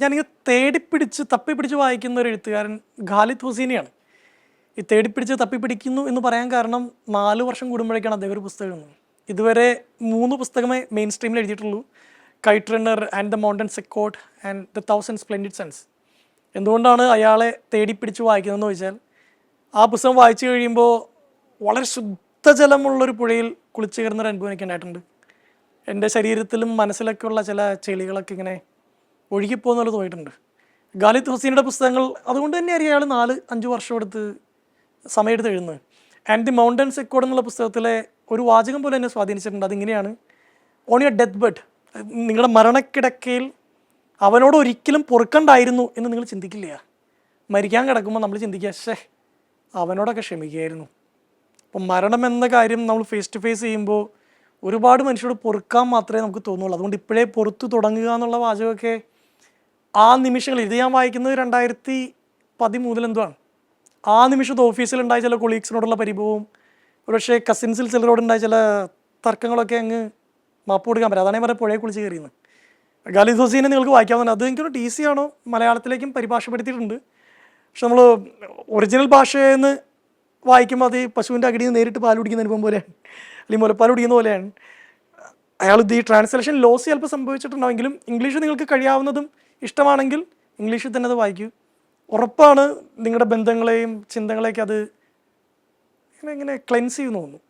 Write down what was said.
ഞാനിങ്ങനെ തേടിപ്പിടിച്ച് തപ്പിപ്പിടിച്ച് വായിക്കുന്ന ഒരു എഴുത്തുകാരൻ ഖാലിദ് ഹുസീനിയാണ്. ഈ തേടിപ്പിടിച്ച് തപ്പിപ്പിടിക്കുന്നു എന്ന് പറയാൻ കാരണം നാല് വർഷം കൂടുമ്പോഴേക്കാണ് അദ്ദേഹം ഒരു പുസ്തകം എഴുതുന്നത്. ഇതുവരെ മൂന്ന് പുസ്തകമേ മെയിൻ സ്ട്രീമിൽ എഴുതിയിട്ടുള്ളൂ. Kite runner and the mountain echoed and the thousand splendid suns എന്തുകൊണ്ടാണ് അയാളെ തേടിപ്പിടിച്ച് വായിക്കുന്നതെന്ന് ചോദിച്ചാൽ ആ പുസ്തകം വായിച്ചു കഴിയുമ്പോൾ വളരെ ശുദ്ധജലമുള്ളൊരു പുഴയിൽ കുളിച്ചു കയറുന്ന ഒരു അനുഭവം എനിക്ക് ഉണ്ടായിട്ടുണ്ട് എന്റെ ശരീരത്തിലും മനസ്സിലൊക്കെയുള്ള ചില ചെളികളൊക്കെ ഇങ്ങനെ ഒഴുകിപ്പോകുന്നുള്ള തോന്നിയിട്ടുണ്ട്. ഗാലിദ് ഹുസീനയുടെ പുസ്തകങ്ങൾ അതുകൊണ്ട് തന്നെ അറിയാം അയാൾ നാല് അഞ്ച് വർഷം എടുത്ത് സമയമെടുത്ത് എഴുതുന്നത്. ആൻഡ് ദി മൗണ്ടൻസ് എക്കോഡ് എന്നുള്ള പുസ്തകത്തിലെ ഒരു വാചകം പോലെ എന്നെ സ്വാധീനിച്ചിട്ടുണ്ട്. അതിങ്ങനെയാണ് ഓൺ യുവർ ഡെത്ത് ബെഡ് നിങ്ങളുടെ മരണക്കിടക്കയിൽ അവനോട് ഒരിക്കലും പൊറുക്കണ്ടായിരുന്നു എന്ന് നിങ്ങൾ ചിന്തിക്കില്ല മരിക്കാൻ കിടക്കുമ്പോൾ നമ്മൾ ചിന്തിക്കുക ശേ അവനോടൊക്കെ ക്ഷമിക്കുകയായിരുന്നു. അപ്പം മരണം എന്ന കാര്യം നമ്മൾ ഫേസ് ടു ഫേസ് ചെയ്യുമ്പോൾ ഒരുപാട് മനുഷ്യരോട് പൊറുക്കാൻ മാത്രമേ നമുക്ക് തോന്നുള്ളൂ. അതുകൊണ്ട് ഇപ്പോഴേ പൊറുത്തു തുടങ്ങുക എന്നുള്ള വാചകമൊക്കെ ആ നിമിഷങ്ങളിൽ ഇത് ഞാൻ വായിക്കുന്നത് രണ്ടായിരത്തി ആണ്. ആ നിമിഷത്തെ ഓഫീസിലുണ്ടായ ചില കൊളീഗ്സിനോടുള്ള പരിഭവവും ഒരുപക്ഷെ കസിൻസിൽ ചിലരോടുണ്ടായ ചില തർക്കങ്ങളൊക്കെ അങ്ങ് മാപ്പ് കൊടുക്കാൻ പറ്റും. അതാണ് ഞാൻ പുഴയെ കുളിച്ച് കയറിയെന്ന്. ഗാലിദ് ഹുസീനെ നിങ്ങൾക്ക് വായിക്കാവുന്ന അത് എനിക്കൊരു ടി സി ആണോ മലയാളത്തിലേക്കും പരിഭാഷപ്പെടുത്തിയിട്ടുണ്ട്. പക്ഷെ നമ്മൾ ഒറിജിനൽ ഭാഷയിൽ നിന്ന് വായിക്കുമ്പോൾ അത് പശുവിന്റെ അകടിയിൽ നിന്ന് നേരിട്ട് പാൽ കുടിക്കുന്ന അനുഭവം പോലെയാണ്. അല്ലെങ്കിൽ മുലപ്പാൽ കുടിക്കുന്ന പോലെയാണ്. അയാൾ ഇത് ഈ ട്രാൻസ്ലേഷൻ ലോസ് ചിലപ്പോൾ സംഭവിച്ചിട്ടുണ്ടാവെങ്കിലും ഇംഗ്ലീഷ് നിങ്ങൾക്ക് കഴിയാവുന്നതും ഇഷ്ടമാണെങ്കിൽ ഇംഗ്ലീഷിൽ തന്നെ അത് വായിക്കൂ. ഉറപ്പാണ് നിങ്ങളുടെ ബന്ധങ്ങളെയും ചിന്തകളെയൊക്കെ അത് ഇങ്ങനെ ഇങ്ങനെ ക്ലെൻസ് ചെയ്യുന്നു തോന്നുന്നു.